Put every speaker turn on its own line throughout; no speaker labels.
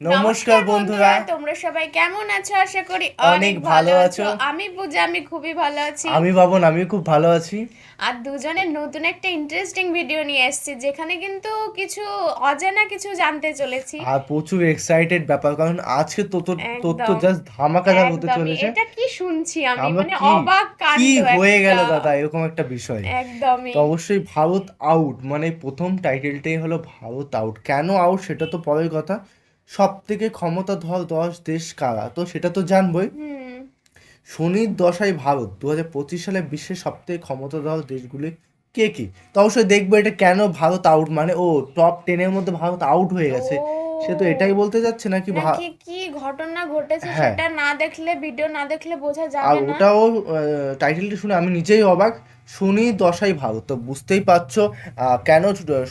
নমস্কার বন্ধুরা।
তোমরা সবাই কেমন আছো? আশা করি
অনেক ভালো আছো।
আমি পূজা আমি খুবই ভালো আছি।
আমি বাবন আমি খুব ভালো আছি।
আর দুজনের নতুন একটা ইন্টারেস্টিং ভিডিও নিয়ে এসেছি যেখানে কিন্তু কিছু অজানা কিছু জানতে চলেছি।
আর প্রচুর এক্সাইটেড ব্যাপার কারণ আজকে তথ্য
একদম।
জাস্ট ধামাকাদার হতে চলেছে।
এটা কি শুনছি আমি? মানে অবাক কাণ্ড
কি হয়ে গেল দাদা এরকম একটা বিষয়।
একদমই।
তো অবশ্যই ভারত আউট মানে প্রথম টাইটেলটাই হলো ভারত আউট কেন আউট সেটা তো পরের কথা। সব থেকে ক্ষমতাধর দশ দেশ কারা? তো সেটা তো জানবই। শনির দশায় ভারত দু হাজার পঁচিশ সালে বিশ্বের সব থেকে ক্ষমতাধর দেশগুলি কে কি? তো অবশ্যই দেখব এটা কেন ভারত আউট মানে ও টপ টেনের মধ্যে ভারত আউট হয়ে গেছে। সে তো এটাই বলতে যাচ্ছে নাকি
কি ঘটনা ঘটেছে
হ্যাঁ।
সেটা না দেখলে ভিডিও না দেখলে বোঝা
আর
যাবে না।
ওটাও টাইটেলটা শুনে আমি নিজেই অবাক। শনির দশাই ভারত তো বুঝতেই পারছ কেন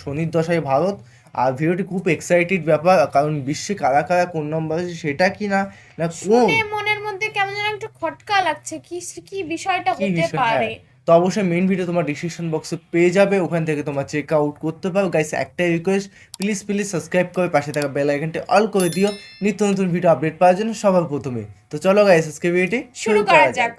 শনির দশায় ভারত? আর ভিডিওটি খুব এক্সাইটেড ব্যাপার কারণ বিশ্বে কারা কারা কোন নম্বর আছে সেটা কি না না কোন
মনের মধ্যে কেমন যেন একটু খটকা লাগছে কি কি বিষয়টা হতে পারে?
হ্যাঁ তো অবশ্যই মেন ভিডিও তোমার ডিসক্রিপশন বক্সে পেয়ে যাবে ওখান থেকে তোমার চেক আউট করতে পারো। গাইস একটাই রিকোয়েস্ট প্লিজ প্লিজ সাবস্ক্রাইব করে পাশে থাকা বেল আইকনটি অল করে দিও। নিত্য নতুন ভিডিও আপডেট পাওয়ার জন্য সবার প্রথমে। তো চলো গাইস আজকে ভিডিওটি
শুরু করা যাক।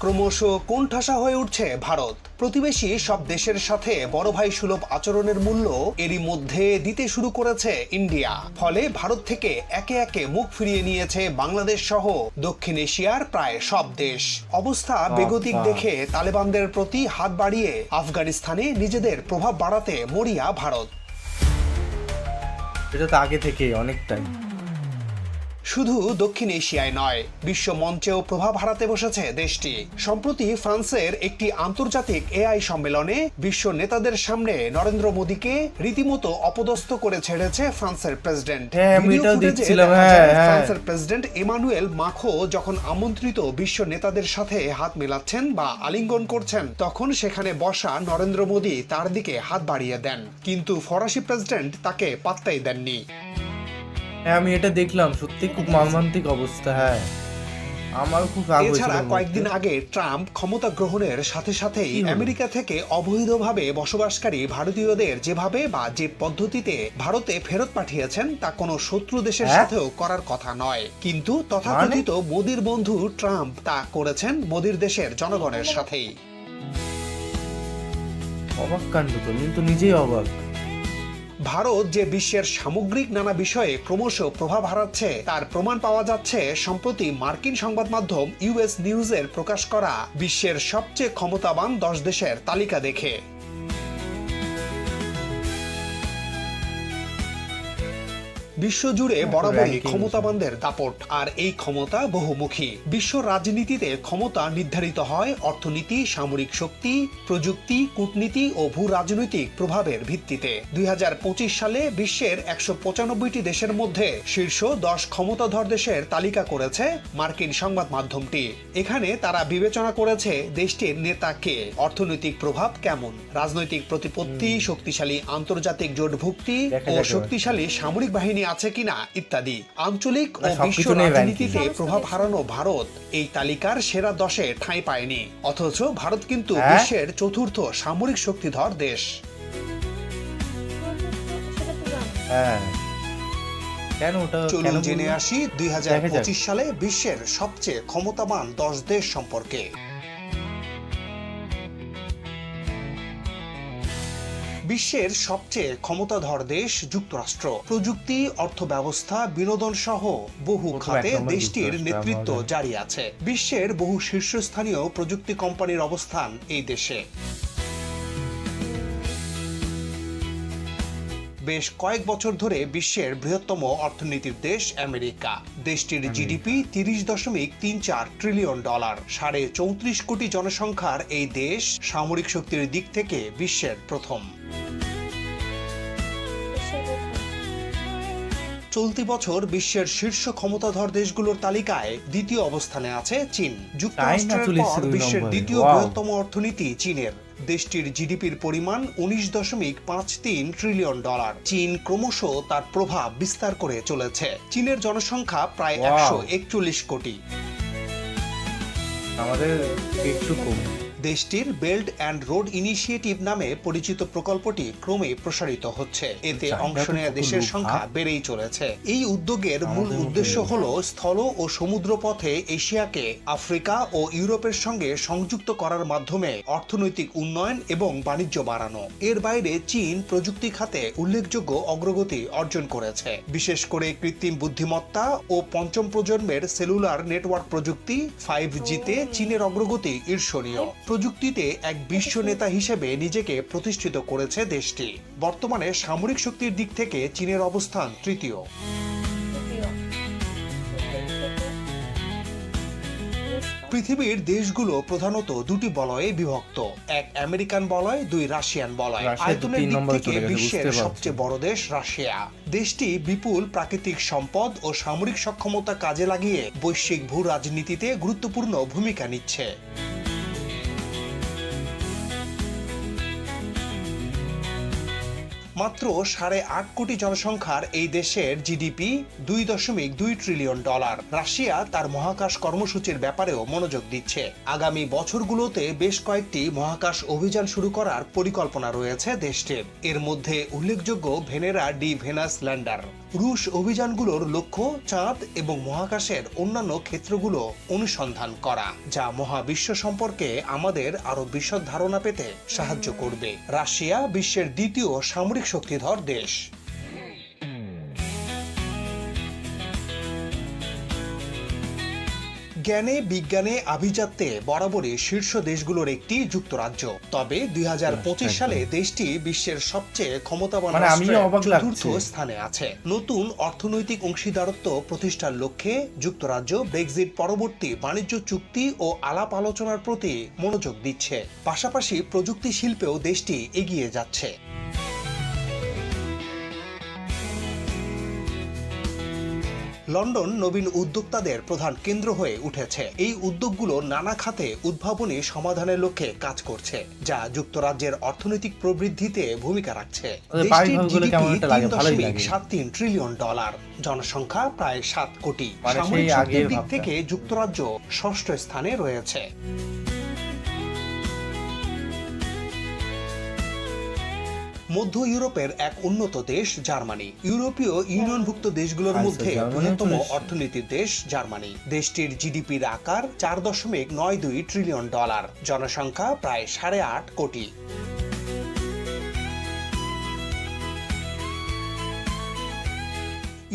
ক্রমশ কোণঠাসা হয়ে উঠছে ভারত। প্রতিবেশী সব দেশের সাথে বড় ভাই সুলভ আচরণের মূল্য এরই মধ্যে দিতে শুরু করেছে ইন্ডিয়া। ফলে ভারত থেকে একে একে মুখ ফিরিয়ে নিয়েছে বাংলাদেশ সহ দক্ষিণ এশিয়ার প্রায় সব দেশ। অবস্থা বেগতিক। দেখে তালেবানদের প্রতি হাত বাড়িয়ে আফগানিস্তানে নিজেদের প্রভাব বাড়াতে মরিয়া ভারত।
এটা তো আগে থেকেই অনেকটাই।
শুধু দক্ষিণ এশিয়ায় নয় বিশ্ব মঞ্চেও প্রভাব হারাতে বসেছে দেশটি। সম্প্রতি ফ্রান্সের একটি আন্তর্জাতিক এআই সম্মেলনে বিশ্ব নেতাদের সামনে নরেন্দ্র মোদীকে রীতিমতো অপদস্থ করে ছেড়েছে ফ্রান্সের প্রেসিডেন্ট।
হ্যাঁ, হ্যাঁ।
ফ্রান্সের প্রেসিডেন্ট ইমানুয়েল মাখো যখন আমন্ত্রিত বিশ্ব নেতাদের সাথে হাত মেলাচ্ছেন বা আলিঙ্গন করছেন তখন সেখানে বসা নরেন্দ্র মোদী তার দিকে হাত বাড়িয়ে দেন। কিন্তু ফরাসি প্রেসিডেন্ট তাকে পাত্তাই দেননি।
হ্যাঁ আমি এটা দেখলাম সত্যি খুব মর্মান্তিক অবস্থা হ্যাঁ। আমার খুব রাগ
এছাড়া কয়েকদিন আগে ট্রাম্প ক্ষমতা গ্রহণের সাথে সাথেই আমেরিকা থেকে অবৈধভাবে বসবাসকারী ভারতীয়দের যেভাবে বা যে পদ্ধতিতে ভারতে ফেরত পাঠিয়েছেন তা কোনো শত্রু দেশের
হ্যাঁ?
সাথেও করার কথা নয়। কিন্তু তথাকথিত মোদির বন্ধু ট্রাম্প তা করেছেন মোদির দেশের জনগণের সাথেই।
অবাক কাণ্ড তো নিজেই অবাক।
ভারত যে বিশ্বের সামগ্রিক নানা বিষয়ে ক্রমশ প্রভাব হারাচ্ছে, তার প্রমাণ পাওয়া যাচ্ছে সম্প্রতি মার্কিন সংবাদ মাধ্যম ইউএস নিউজের প্রকাশ করা বিশ্বের সবচেয়ে ক্ষমতাবান দশ দেশের তালিকা দেখে। বিশ্বজুড়ে বরাবরই
ranking
ক্ষমতাবানদের দাপট আর এই ক্ষমতা বহুমুখী। বিশ্ব রাজনীতিতে ক্ষমতা নির্ধারিত হয় অর্থনীতি সামরিক শক্তি প্রযুক্তি কূটনীতি ও ভূ রাজনৈতিক প্রভাবের ভিত্তিতে। দুই সালে বিশ্বের একশো পঁচানব্বইটি দেশের মধ্যে শীর্ষ দশ ক্ষমতাধর দেশের তালিকা করেছে মার্কিন সংবাদ মাধ্যমটি। এখানে তারা বিবেচনা করেছে দেশটির নেতা কে অর্থনৈতিক প্রভাব কেমন রাজনৈতিক প্রতিপত্তি শক্তিশালী আন্তর্জাতিক জোটভুক্তি ও শক্তিশালী সামরিক বাহিনী আছে কিনা ইত্যাদি। আঞ্চলিক ও বিশ্ব রাজনীতিতে প্রভাব হারানো ভারত এই তালিকার সেরা দশে ঠাঁই পায়নি। অথচ ভারত কিন্তু
হ্যাঁ?
বিশ্বের চতুর্থ সামরিক শক্তিধর দেশ।
হ্যাঁ।
চলুন জেনে আসি দুই হাজার পঁচিশ সালে বিশ্বের সবচেয়ে ক্ষমতাবান দশ দেশ সম্পর্কে। বিশ্বের সবচেয়ে ক্ষমতাধর দেশ যুক্তরাষ্ট্র। প্রযুক্তি অর্থব্যবস্থা বিনোদন সহ বহু খাতে দেশটির নেতৃত্ব জারি আছে। বিশ্বের বহু শীর্ষস্থানীয় প্রযুক্তি কোম্পানির অবস্থান এই দেশে। বেশ কয়েক বছর ধরে বিশ্বের বৃহত্তম অর্থনীতির দেশ আমেরিকা। দেশটির জিডিপি তিরিশ দশমিক তিন চার ট্রিলিয়ন ডলার। সাড়ে চৌত্রিশ কোটি জনসংখ্যার এই দেশ সামরিক শক্তির দিক থেকে বিশ্বের প্রথম। চলতি বছর বিশ্বের শীর্ষ ক্ষমতাধর দেশগুলোর তালিকায় দ্বিতীয় অবস্থানে আছে চীন। যুক্তরাষ্ট্রের পর বিশ্বের দ্বিতীয় বৃহত্তম অর্থনীতি চীনের। দেশটির জিডিপির পরিমাণ উনিশ দশমিক পাঁচ তিন ট্রিলিয়ন ডলার চীন ক্রমশ তার প্রভাব বিস্তার করে চলেছে। চীনের জনসংখ্যা প্রায় একশো একচল্লিশ কোটি।
আমাদের একটু কম।
দেশটির বেল্ট অ্যান্ড রোড ইনিশিয়েটিভ নামে পরিচিত প্রকল্পটি ক্রমে প্রসারিত হচ্ছে। এতে অংশ নেওয়া দেশের সংখ্যা? বেড়েই চলেছে। এই উদ্যোগের মূল উদ্দেশ্য হল স্থল ও সমুদ্র পথে এশিয়াকে আফ্রিকা ও ইউরোপের সঙ্গে সংযুক্ত করার মাধ্যমে অর্থনৈতিক উন্নয়ন এবং বাণিজ্য বাড়ানো। এর বাইরে চীন প্রযুক্তি খাতে উল্লেখযোগ্য অগ্রগতি অর্জন করেছে। বিশেষ করে কৃত্রিম বুদ্ধিমত্তা ও পঞ্চম প্রজন্মের সেলুলার নেটওয়ার্ক প্রযুক্তি ফাইভ জিতে চীনের অগ্রগতি ঈর্ষণীয়। প্রযুক্তিতে এক বিশ্ব নেতা হিসেবে নিজেকে প্রতিষ্ঠিত করেছে দেশটি। বর্তমানে সামরিক শক্তির দিক থেকে চীনের অবস্থান তৃতীয়। পৃথিবীর দেশগুলো প্রধানত দুটি বলয়ে বিভক্ত। এক আমেরিকান বলয় দুই রাশিয়ান বলয়। আয়তনের দিক থেকে বিশ্বের সবচেয়ে বড় দেশ রাশিয়া। দেশটি বিপুল প্রাকৃতিক সম্পদ ও সামরিক সক্ষমতা কাজে লাগিয়ে বৈশ্বিক ভূ রাজনীতিতে গুরুত্বপূর্ণ ভূমিকা নিচ্ছে। মাত্র সাড়ে আট কোটি জনসংখ্যার এই দেশের জিডিপি দুই দশমিক দুই ট্রিলিয়ন ডলার রাশিয়া তার মহাকাশ কর্মসূচির ব্যাপারেও মনোযোগ দিচ্ছে। আগামী বছরগুলোতে বেশ কয়েকটি মহাকাশ অভিযান শুরু করার পরিকল্পনা রয়েছে দেশটির। এর মধ্যে উল্লেখযোগ্য ভেনেরা ডি ভেনাস ল্যান্ডার। রুশ অভিযানগুলোর লক্ষ্য, চাঁদ এবং মহাকাশের অন্যান্য ক্ষেত্রগুলো অনুসন্ধান করা, যা মহাবিশ্ব সম্পর্কে আমাদের আরও বিশদ ধারণা পেতে সাহায্য করবে। রাশিয়া বিশ্বের দ্বিতীয় সামরিক শক্তিধর দেশ। জ্ঞানে বিজ্ঞানে আভিজাত্যে বরাবরই শীর্ষ দেশগুলোর একটি যুক্তরাজ্য। তবে দুই হাজার পঁচিশ সালে দেশটি বিশ্বের সবচেয়ে ক্ষমতাবান
মানে
চতুর্থ স্থানে আছে। নতুন অর্থনৈতিক অংশীদারত্ব প্রতিষ্ঠার লক্ষ্যে যুক্তরাজ্য ব্রেক্সিট পরবর্তী বাণিজ্য চুক্তি ও আলাপ আলোচনার প্রতি মনোযোগ দিচ্ছে। পাশাপাশি প্রযুক্তি শিল্পেও দেশটি এগিয়ে যাচ্ছে। লন্ডন নবীন উদ্যোক্তাদের প্রধান কেন্দ্র হয়ে উঠেছে। এই উদ্যোগগুলো নানা খাতে উদ্ভাবনী সমাধানের লক্ষ্যে কাজ করছে যা যুক্তরাজ্যের অর্থনৈতিক প্রবৃদ্ধিতে ভূমিকা রাখছে। সাত তিন ট্রিলিয়ন ডলার জনসংখ্যা প্রায় সাত কোটি।
মানে
সামরিক শক্তির দিক থেকে যুক্তরাজ্য ষষ্ঠ স্থানে রয়েছে। মধ্য ইউরোপের এক উন্নত দেশ জার্মানি। ইউরোপীয় ইউনিয়নভুক্ত দেশগুলোর
আচ্ছা,
মধ্যে
অন্যতম
বৃহত্তম অর্থনীতির দেশ জার্মানি। দেশটির জিডিপির আকার চার দশমিক নয় দুই ট্রিলিয়ন ডলার জনসংখ্যা প্রায় সাড়ে আট কোটি।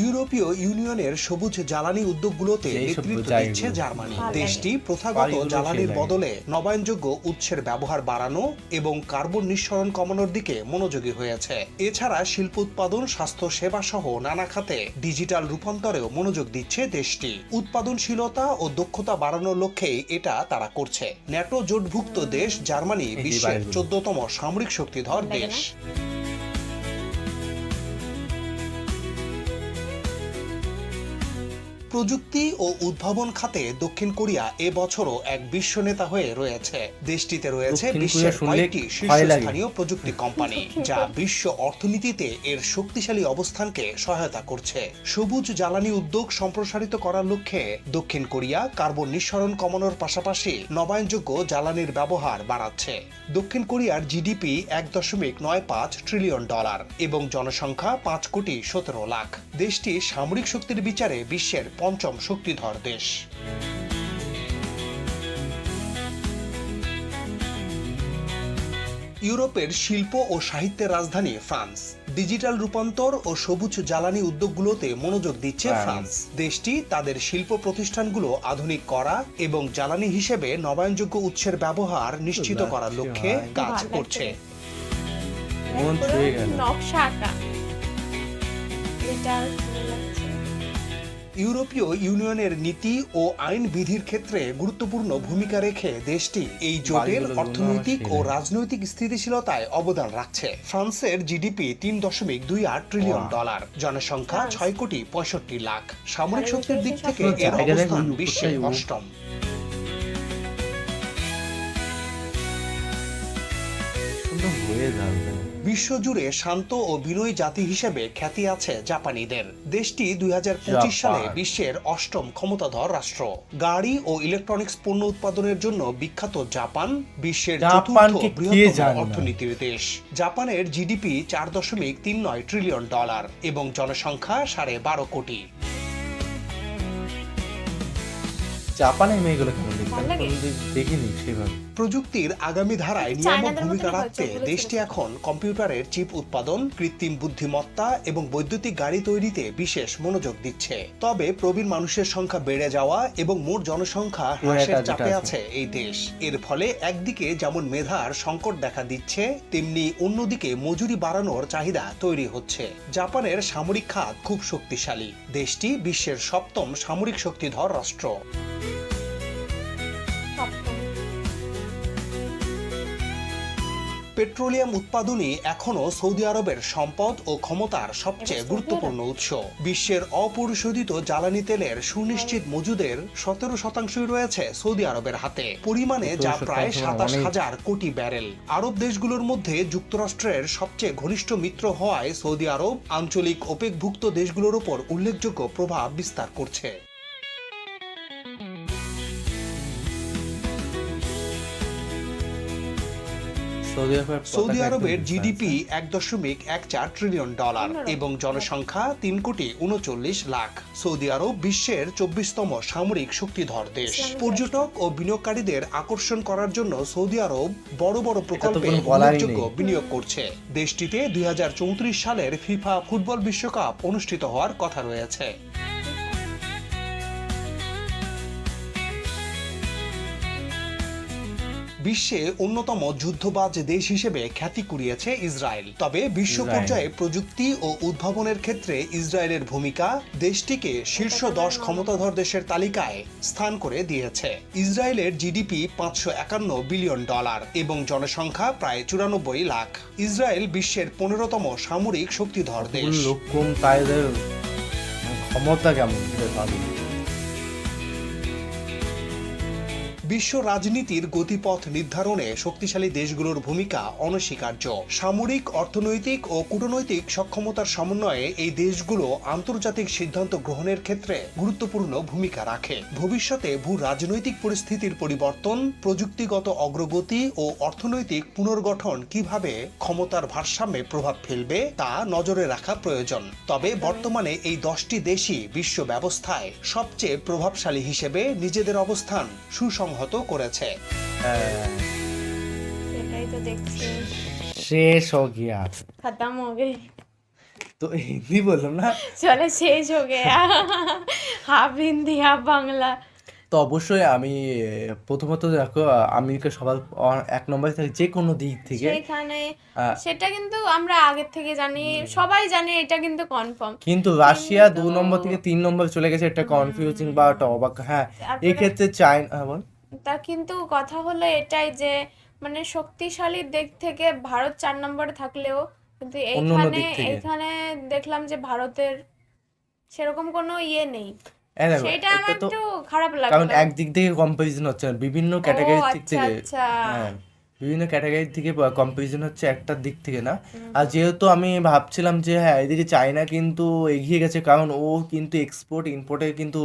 ইউরোপীয় ইউনিয়নের সবুজ জ্বালানি উদ্যোগগুলোতে নেতৃত্ব দিচ্ছে জার্মানি। দেশটি প্রথাগত জ্বালানির বদলে নবায়নযোগ্য উৎসের ব্যবহার বাড়ানো এবং কার্বন নিঃসরণ কমানোর দিকে মনোযোগী হয়েছে। এছাড়া শিল্প উৎপাদন স্বাস্থ্য সেবা সহ নানা খাতে ডিজিটাল রূপান্তরেও মনোযোগ দিচ্ছে দেশটি। উৎপাদনশীলতা ও দক্ষতা বাড়ানোর লক্ষ্যেই এটা তারা করছে। ন্যাটো জোটভুক্ত দেশ জার্মানি বিশ্বের চোদ্দতম সামরিক শক্তিধর? দেশ। প্রযুক্তি ও উদ্ভাবন খাতে দক্ষিণ কোরিয়া এবছরও এক বিশ্ব নেতা হয়ে রয়েছে। দেশটিতে রয়েছে বিশ্বের কয়েকটি শীর্ষস্থানীয় প্রযুক্তি কোম্পানি যা বিশ্ব অর্থনীতিতে এর শক্তিশালী অবস্থানকে সহায়তা করছে। সবুজ জ্বালানি উদ্যোগ সম্প্রসারিত করার লক্ষ্যে দক্ষিণ কোরিয়া কার্বন নিঃসরণ কমানোর পাশাপাশি নবায়নযোগ্য জ্বালানির ব্যবহার বাড়াচ্ছে। দক্ষিণ কোরিয়ার জিডিপি এক দশমিক নয় পাঁচ ট্রিলিয়ন ডলার এবং জনসংখ্যা পাঁচ কোটি সতেরো লাখ। দেশটি সামরিক শক্তির বিচারে বিশ্বের পঞ্চম শক্তিধর দেশ ইউরোপের শিল্প ও সাহিত্যের রাজধানী ফ্রান্স ডিজিটাল রূপান্তর ও সবুজ জ্বালানি উদ্যোগগুলোতে মনোযোগ দিচ্ছে
ফ্রান্স।
দেশটি তাদের শিল্প প্রতিষ্ঠানগুলো আধুনিক করা এবং জ্বালানি হিসেবে নবায়নযোগ্য উৎসের ব্যবহার নিশ্চিত করার লক্ষ্যে কাজ করছে।
নকশা আঁকা।
ইউরোপীয় ইউনিয়নের নীতি ও আইন বিধির ক্ষেত্রে গুরুত্বপূর্ণ ভূমিকা রেখে দেশটি এই জোটের অর্থনৈতিক ও রাজনৈতিক স্থিতিশীলতায় অবদান রাখছে। ফ্রান্সের জিডিপি তিন দশমিক দুই আট ট্রিলিয়ন ডলার জনসংখ্যা ছয় কোটি পঁয়ষট্টি লাখ। সামরিক শক্তির দিক থেকে এর অবস্থান বিশ্বে অষ্টম।
হয়ে যাবে।
বিশ্বজুড়ে শান্ত ও বিনয়ী জাতি হিসেবে খ্যাতি আছে জাপানিদের। দেশটি দুই সালে
জাপান।
বিশ্বের অষ্টম ক্ষমতাধর রাষ্ট্র। গাড়ি ও ইলেকট্রনিক্স পণ্য উৎপাদনের জন্য বিখ্যাত জাপান বিশ্বের চতুর্থ বৃহত্তম অর্থনীতির দেশ। জাপানের জিডিপি চার দশমিক তিন নয় ট্রিলিয়ন ডলার এবং জনসংখ্যা সাড়ে বারো কোটি।
জাপানের মেয়েগুলো কেমন
ভালো লাগে?
দেখিনি সেভাবে
প্রযুক্তির আগামী ধারায় নিয়ামক ভূমিকা রাখতে দেশটি এখন কম্পিউটারের চিপ উৎপাদন কৃত্রিম বুদ্ধিমত্তা এবং বৈদ্যুতিক গাড়ি তৈরিতে বিশেষ মনোযোগ দিচ্ছে। তবে প্রবীণ মানুষের সংখ্যা বেড়ে যাওয়া এবং মোট জনসংখ্যা হ্রাসের চাপে
আছে।
আছে এই দেশ। এর ফলে একদিকে যেমন মেধার সংকট দেখা দিচ্ছে তেমনি অন্যদিকে মজুরি বাড়ানোর চাহিদা তৈরি হচ্ছে। জাপানের সামরিক খাত খুব শক্তিশালী। দেশটি বিশ্বের সপ্তম সামরিক শক্তিধর রাষ্ট্র। পেট্রোলিয়াম উৎপাদনই এখনও সৌদি আরবের সম্পদ ও ক্ষমতার সবচেয়ে গুরুত্বপূর্ণ উৎস। বিশ্বের অপরিশোধিত জ্বালানি তেলের সুনিশ্চিত মজুদের সতেরো শতাংশই রয়েছে সৌদি আরবের হাতে। পরিমাণে যা প্রায় সাতাশ হাজার কোটি ব্যারেল। আরব দেশগুলোর মধ্যে যুক্তরাষ্ট্রের সবচেয়ে ঘনিষ্ঠ মিত্র হওয়ায় সৌদি আরব আঞ্চলিক ওপেকভুক্ত দেশগুলোর উপর উল্লেখযোগ্য প্রভাব বিস্তার করছে।
সৌদি আরবের
জিডিপি এক দশমিক এক চার ট্রিলিয়ন ডলার এবং জনসংখ্যা তিন কোটি উনচল্লিশ লাখ। সৌদি আরব বিশ্বের চব্বিশতম সামরিক শক্তিধর দেশ। পর্যটক ও বিনিয়োগকারীদের আকর্ষণ করার জন্য সৌদি আরব বড় বড় প্রকল্পে উল্লেখযোগ্য বিনিয়োগ করছে। দেশটিতে দুই হাজার চৌত্রিশ সালের ফিফা ফুটবল বিশ্বকাপ অনুষ্ঠিত হওয়ার কথা রয়েছে। বিশ্বে অন্যতম যুদ্ধবাজ দেশ হিসেবে খ্যাতি কুড়িয়েছে ইসরায়েল। তবে বিশ্ব পর্যায়ে প্রযুক্তি ও উদ্ভাবনের ক্ষেত্রে ইসরায়েলের ভূমিকা দেশটিকে শীর্ষ দশ ক্ষমতাধর দেশের তালিকায় স্থান করে দিয়েছে। ইসরায়েলের জিডিপি পাঁচশো একান্ন বিলিয়ন ডলার এবং জনসংখ্যা প্রায় চুরানব্বই লাখ। ইসরায়েল বিশ্বের পনেরোতম সামরিক শক্তিধর দেশ।
ক্ষমতা কেমন?
বিশ্ব রাজনীতির গতিপথ নির্ধারণে শক্তিশালী দেশগুলোর ভূমিকা অনস্বীকার্য। সামরিক, অর্থনৈতিক ও কূটনৈতিক সক্ষমতার সমন্বয়ে এই দেশগুলো আন্তর্জাতিক সিদ্ধান্ত গ্রহণের ক্ষেত্রে গুরুত্বপূর্ণ ভূমিকা রাখে। ভবিষ্যতে ভূ রাজনৈতিক পরিস্থিতির পরিবর্তন, প্রযুক্তিগত অগ্রগতি ও অর্থনৈতিক পুনর্গঠন কীভাবে ক্ষমতার ভারসাম্যে প্রভাব ফেলবে তা নজরে রাখা প্রয়োজন। তবে বর্তমানে এই দশটি দেশই বিশ্ব ব্যবস্থায় সবচেয়ে প্রভাবশালী হিসেবে নিজেদের অবস্থান সুসংহত করেছে।
হ্যাঁ,
তো দেখছি।
শেষ হো গিয়া।
খতম হো গে
তো হিন্দি বললাম না?
চলে শেষ হো Gaya. Half Hindi half Bangla.
তো অবশ্যই আমি প্রথমত দেখো আমেরিকা সবার এক নম্বরে থাকে যে কোনো দিক থেকে
সেখানে সেটা কিন্তু আমরা আগের থেকে জানি সবাই জানে এটা কিন্তু কনফার্ম
কিন্তু রাশিয়া দু নম্বর থেকে তিন নম্বর চলে গেছে একটা কনফিউজিং বা একটা অবাক হ্যাঁ এক্ষেত্রে চাইনা হ্যাঁ বল।
তা কিন্তু কথা হলো এটাই যে মানে শক্তিশালী দিক থেকে ভারত চার নম্বরে থাকলেও কিন্তু এইখানে। এইখানে দেখলাম যে ভারতের সেরকম কোনো ইয়ে নেই।
দেখো,
সেটা আমার একটু খারাপ
কারণ
লাগল
একদিক থেকে কম্পারিজন হচ্ছে। বিভিন্ন ক্যাটাগরির দিক
আচ্ছা
থেকে
আচ্ছা।
হ্যাঁ বিভিন্ন ক্যাটাগরির থেকে কম্পারিজন হচ্ছে একটার দিক থেকে না। আর যেহেতু আমি ভাবছিলাম যে হ্যাঁ এদিকে চায়না কিন্তু এগিয়ে গেছে কারণ ও কিন্তু এক্সপোর্ট ইম্পোর্টে কিন্তু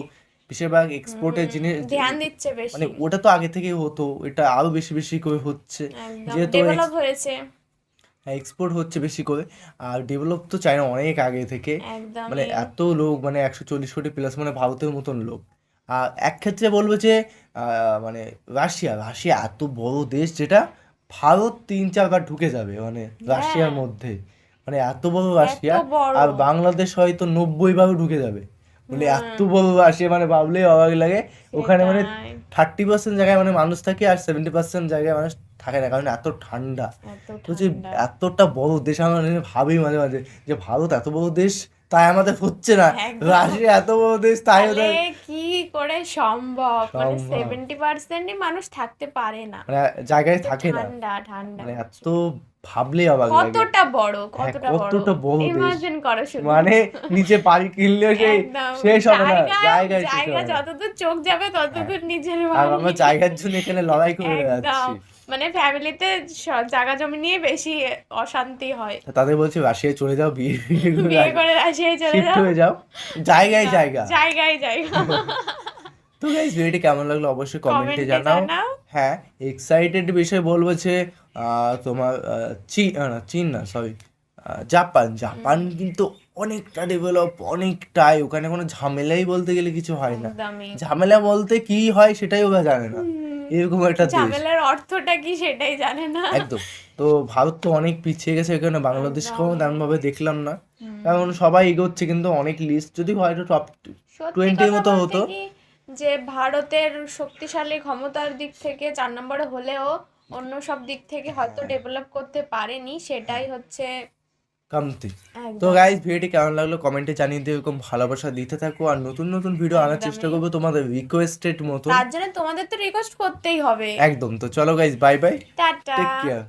বেশিরভাগ এক্সপোর্টের জিনিস
ধ্যান দিচ্ছে বেশি।
মানে ওটা তো আগে থেকেই হতো এটা আরও বেশি বেশি করে হচ্ছে। যেহেতু
ডেভেলপ হয়েছে।
এক্সপোর্ট হচ্ছে বেশি করে আর ডেভেলপ তো চায়না অনেক আগে থেকে। মানে এত লোক মানে একশো চল্লিশ কোটি প্লাস মানে ভারতের মতন লোক। আর এক ক্ষেত্রে বলব যে আহ, মানে রাশিয়া রাশিয়া এত বড় দেশ যেটা ভারত তিন চারবার ঢুকে যাবে মানে রাশিয়ার মধ্যে। মানে এত বড় রাশিয়া আর বাংলাদেশ হয়তো নব্বই ভাবে ঢুকে যাবে। মানে এত বড় আসে মানে ভাবলেই অবাক লাগে। ওখানে মানে থার্টি পার্সেন্ট জায়গায় মানে মানুষ থাকে আর সেভেন্টি পার্সেন্ট জায়গায় মানুষ থাকে না কারণ এত ঠান্ডা।
বলছি
এতটা বড় দেশ আমরা মানে ভাবি মাঝে মাঝে যে ভারত এত বড় দেশ তাই আমাদের হচ্ছে না। রাশিয়া এত বড় দেশ তাই ওদের
কি করে সম্ভব? মানে
সম্ভব।
সেভেন্টি পার্সেন্টই মানুষ থাকতে পারে না।
মানে জায়গায় থাকে না।
ঠান্ডা ঠান্ডা
মানে এত ভাবলেই অবাক লাগে
কতটা বড়
হ্যাঁ,
কতটা
কতটা বড়।
ইমাজিন করো শুধু।
মানে নিচে বাড়ি কিনলেও সেই শেষ হবে না
জায়গা-
জায়গায়
জায়গা যতদূর চোখ যাবে ততদূর নিজের
আর আমরা জায়গার জন্য এখানে লড়াই করে। যাচ্ছি
মানে ফ্যামিলিতে জায়গা জমি নিয়ে বেশি অশান্তি হয়।
তাদের বলছি রাশিয়ায় চলে যাও বিয়ে
বিয়ে করে রাশিয়ায় চলে যাও।
হয়ে যাও। জায়গায় জায়গা।
জায়গায় জায়গা।
তো গাইস ভিডিওটি কেমন লাগল অবশ্যই কমেন্টে জানাও। হ্যাঁ এক্সাইটেড বিষয় বলব যে তোমার চীন চীন না সরি জাপান। জাপান কিন্তু অনেকটা ডেভেলপ অনেকটাই। ওখানে কোনো ঝামেলাই বলতে গেলে কিছু হয় না। ঝামেলা বলতে কি হয় সেটাই ওরা জানে না। এরকম একটা
ঝামেলার অর্থটা কি সেটাই জানে না।
একদম। তো ভারত তো অনেক পিছিয়ে গেছে এখানে। বাংলাদেশকেও তেমন ভাবে দেখলাম না। কারণ সবাই এগোচ্ছে কিন্তু অনেক লিস্ট যদি হয়তো টপ 20 মতো হতো।
যে ভারতের শক্তিশালী ক্ষমতার দিক থেকে চার নম্বরে হলেও অন্য সব দিক থেকে হয়তো ডেভেলপ করতে পারেনি। সেটাই হচ্ছে
কামতি। তো গাইজ ভিডিওটি কেমন লাগল কমেন্টে জানিয়ে দিও এরকম ভালোবাসা দিতে থাকো। আর নতুন নতুন ভিডিও আনার চেষ্টা করব তোমাদের রিকোয়েস্টেড মতো
তার জন্য তোমাদের তো রিকোয়েস্ট করতেই হবে।
একদম। তো চলো guys bye bye
tata.
Take care